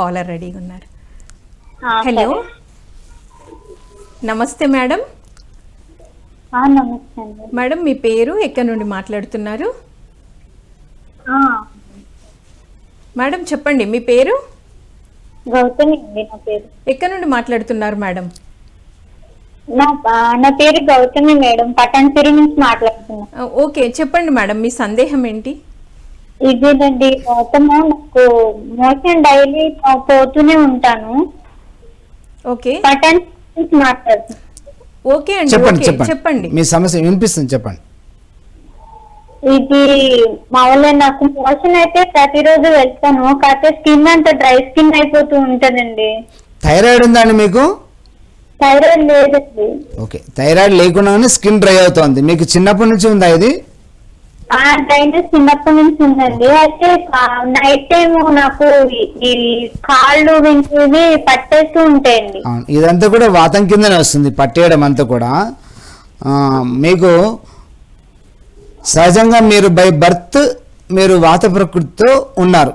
Caller రెడీగా ఉన్నారు. Hello. నమస్తే మేడం. మేడం మీ పేరు ఎక్కడి నుండి మాట్లాడుతున్నారు? మేడం చెప్పండి మీ పేరు? గౌతమి నా పేరు. ఎక్కడి నుండి మాట్లాడుతున్నారు మేడం? నా పేరు గౌతమి మేడం పటాన్చెరు నుంచి మాట్లాడుతున్నా. ఓకే చెప్పండి మేడం మీ సందేహం ఏంటి? ఇదేనండి. గౌతమ్ నాకు మోషన్ డైలీ పోతూనే ఉంటాను. ఓకే. పటాన్ ఓకే అండి చెప్పండి ఓకే. చెప్పండి. చెప్పండి. మీ సమస్య వినిపిస్తుంది చెప్పండి. ఇది మామూలుగా నాకు మోషన్ అయితే ప్రతిరోజు వెళ్తాను. కాకపోతే స్కిన్ అంతా డ్రై స్కిన్ అయిపోతూ ఉంటదండి. థైరాయిడ్ ఉందా అండి మీకు? థైరాయిడ్ లేదండి. ఓకే. థైరాయిడ్ లేకుండానే స్కిన్ డ్రై అవుతోంది. మీకు చిన్నప్పటి నుంచి ఉందా ఇది? ఆ డ్రైనెస్ చిన్నప్పటి నుంచి ఉందండి. అయితే నైట్ టైం నాకు ఈ- కాళ్ళు వెంటనే పట్టేస్తూ ఉంటాయండి. ఇదంతా కూడా వాతం కిందనే వస్తుంది పట్టేయడం అంతా కూడా. మీకు సహజంగా మీరు బై బర్త్ మీరు వాత ప్రకృతితో ఉన్నారు.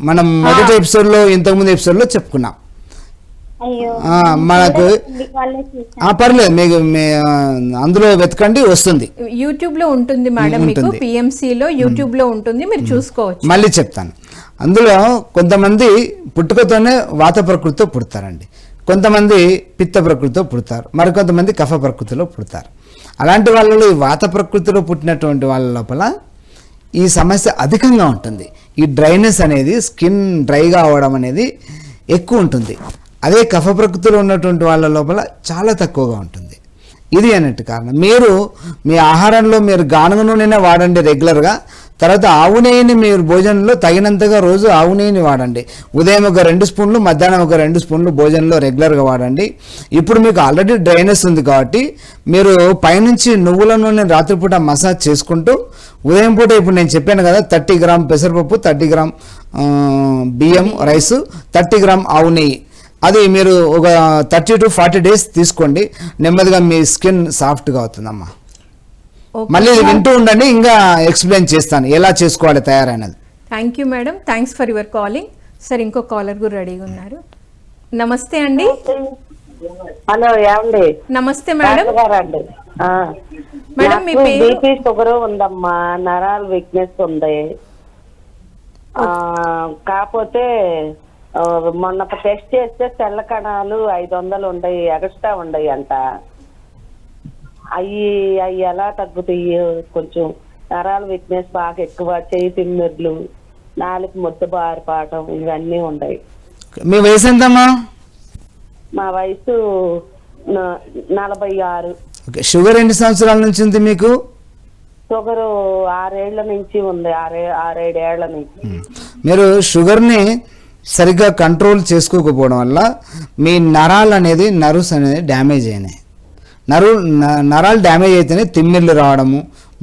మనం మొదటి ఎపిసోడ్లో ఇంతకుముందు ఎపిసోడ్లో చెప్పుకున్నాం. మనకు పర్లేదు మీకు అందులో వెతకండి వస్తుంది. యూట్యూబ్లో ఉంటుంది మేడం మీకు ఉంటుంది. పిఎంసి లో యూట్యూబ్లో ఉంటుంది మీరు చూసుకోవచ్చు. మళ్ళీ చెప్తాను. అందులో కొంతమంది పుట్టుకతోనే వాత ప్రకృతితో పుడతారండి. కొంతమంది పిత్త ప్రకృతితో పుడతారు. మరికొంతమంది కఫ ప్రకృతిలో పుడతారు. అలాంటి వాళ్ళలో ఈ వాత ప్రకృతిలో పుట్టినటువంటి వాళ్ళ లోపల ఈ సమస్య అధికంగా ఉంటుంది. ఈ డ్రైనెస్ అనేది స్కిన్ డ్రైగా అవ్వడం అనేది ఎక్కువ ఉంటుంది. అదే కఫ ప్రకృతిలో ఉన్నటువంటి వాళ్ళ లోపల చాలా తక్కువగా ఉంటుంది. ఇది అన్నట్టు కారణం. మీరు మీ ఆహారంలో మీరు గానుగ నూనెనే వాడండి రెగ్యులర్గా. తర్వాత ఆవు నెయ్యిని మీరు భోజనంలో తగినంతగా రోజు ఆవు నెయ్యిని వాడండి. ఉదయం ఒక రెండు స్పూన్లు మధ్యాహ్నం ఒక రెండు స్పూన్లు భోజనంలో రెగ్యులర్గా వాడండి. ఇప్పుడు మీకు ఆల్రెడీ డ్రైనెస్ ఉంది కాబట్టి మీరు పైనుంచి నువ్వుల నూనె రాత్రిపూట మసాజ్ చేసుకుంటూ ఉదయం పూట ఇప్పుడు నేను చెప్పాను కదా థర్టీ గ్రామ్ పెసరపప్పు థర్టీ గ్రామ్ బియ్యం రైస్ థర్టీ గ్రామ్ ఆవు నెయ్యి. అది మీరు ఒక థర్టీ టు ఫార్టీ డేస్ తీసుకోండి. నెమ్మదిగా మీ స్కిన్ సాఫ్ట్గా అవుతుందమ్మా. ఓకే. మళ్ళీ వింటూ ఉండండి ఇంకా ఎక్స్ప్లెయిన్ చేస్తాను. ఎలా చేసుకోవాలి తయారైనది. Thank you madam thanks for your calling sir ఇంకో కాలర్ కూడా రెడీగా ఉన్నారు. నమస్తే అండి. హలో ఏమండి? నమస్తే మేడం. మేడం, మీ? బీపీ షుగర్ ఉందమ్మా. నరాల వీక్నెస్ ఉంది. ఆ, కాకపోతే మొన్న టెస్ట్ చేస్తే తెల్ల కణాలు ఐదు వందలు ఉండయి ఎగస్ట్రా ఉండయి అంట. అవి అవి ఎలా తగ్గుతాయి కొంచెం నరాల వీక్నెస్ బాగా ఎక్కువ చేయి తిమ్మిర్లు నాలుగు ముద్ద బారిపాటం ఇవన్నీ ఉన్నాయి మీ వయసు ఎంతమ్మా? మా వయసు నలభై ఆరు. షుగర్ ఎన్ని సంవత్సరాల నుంచి ఉంది మీకు? షుగర్ ఆరేళ్ళ నుంచి ఉంది ఆరే ఆరేడేళ్ళ నుంచి. మీరు షుగర్ని సరిగ్గా కంట్రోల్ చేసుకోకపోవడం వల్ల మీ నరాలు అనేది నర్వ్స్ అనేది డ్యామేజ్ అయినాయి. నరు నరాలు డ్యామేజ్ అయితేనే తిమ్మిర్లు రావడము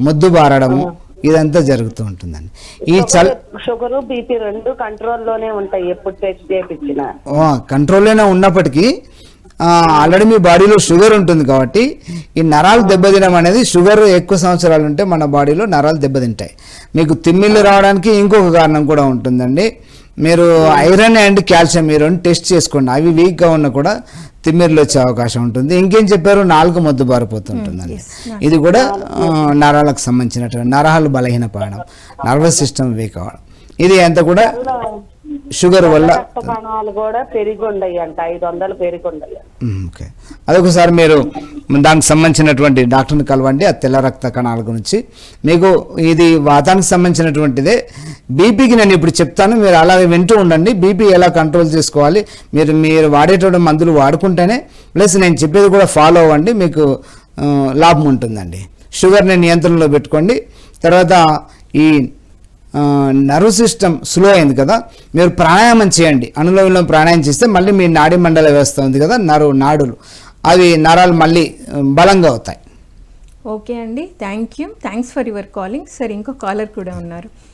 ముద్దు బారడము ఇదంతా జరుగుతూ ఉంటుందండి. ఈ చల్ షుగర్ బీపీ రెండు కంట్రోల్లోనే ఉంటాయి ఎప్పుడు టెస్ట్ చేయించినా. కంట్రోల్లోనే ఉన్నప్పటికీ ఆల్రెడీ మీ బాడీలో షుగర్ ఉంటుంది కాబట్టి ఈ నరాలు దెబ్బతినడం అనేది షుగర్ ఎక్కువ సంవత్సరాలు ఉంటే మన బాడీలో నరాలు దెబ్బతింటాయి. మీకు తిమ్మిళ్ళు రావడానికి ఇంకొక కారణం కూడా ఉంటుందండి. మీరు ఐరన్ అండ్ కాల్షియం ఈ రెండు టెస్ట్ చేసుకోండి. అవి వీక్గా ఉన్నా కూడా తిమ్మిర్లు వచ్చే అవకాశం ఉంటుంది. ఇంకేం చెప్పారు? నాలుగు మొద్దు బారిపోతుంటుందండి ఇది కూడా నరాలకు సంబంధించినటువంటి నరాలు బలహీనపడడం నర్వస్ సిస్టమ్ వీక్ అవ్వడం. ఇది అంత కూడా షుగర్ వల్ల రక్త కణాలు కూడా పెరిగి ఐదు వందలు పెరిగి ఉండయి మ్మ్, ఓకే. అదొకసారి మీరు దానికి సంబంధించినటువంటి డాక్టర్ని కలవండి ఆ తెల్ల రక్త కణాల గురించి. మీకు ఇది వాతానికి సంబంధించినటువంటిదే. బీపీకి నేను ఇప్పుడు చెప్తాను మీరు అలాగే వింటూ ఉండండి. బీపీ ఎలా కంట్రోల్ చేసుకోవాలి మీరు మీరు వాడేటువంటి మందులు వాడుకుంటేనే ప్లస్ నేను చెప్పేది కూడా ఫాలో అవ్వండి మీకు లాభం ఉంటుందండి. షుగర్ని నియంత్రణలో పెట్టుకోండి. తర్వాత ఈ నర్వ్ సిస్టమ్ స్లో అయింది కదా. మీరు ప్రాణాయామం చేయండి. అనులో విలోమ ప్రాణాయామం చేస్తే మళ్ళీ మీ నాడి మండల వ్యవస్థ ఉంది కదా నరు నాడులు. అవి నరాలు మళ్ళీ బలంగా అవుతాయి. ఓకే అండి. Thank you. Thanks for your calling. Sir ఇంకో కాలర్ కూడా ఉన్నారు.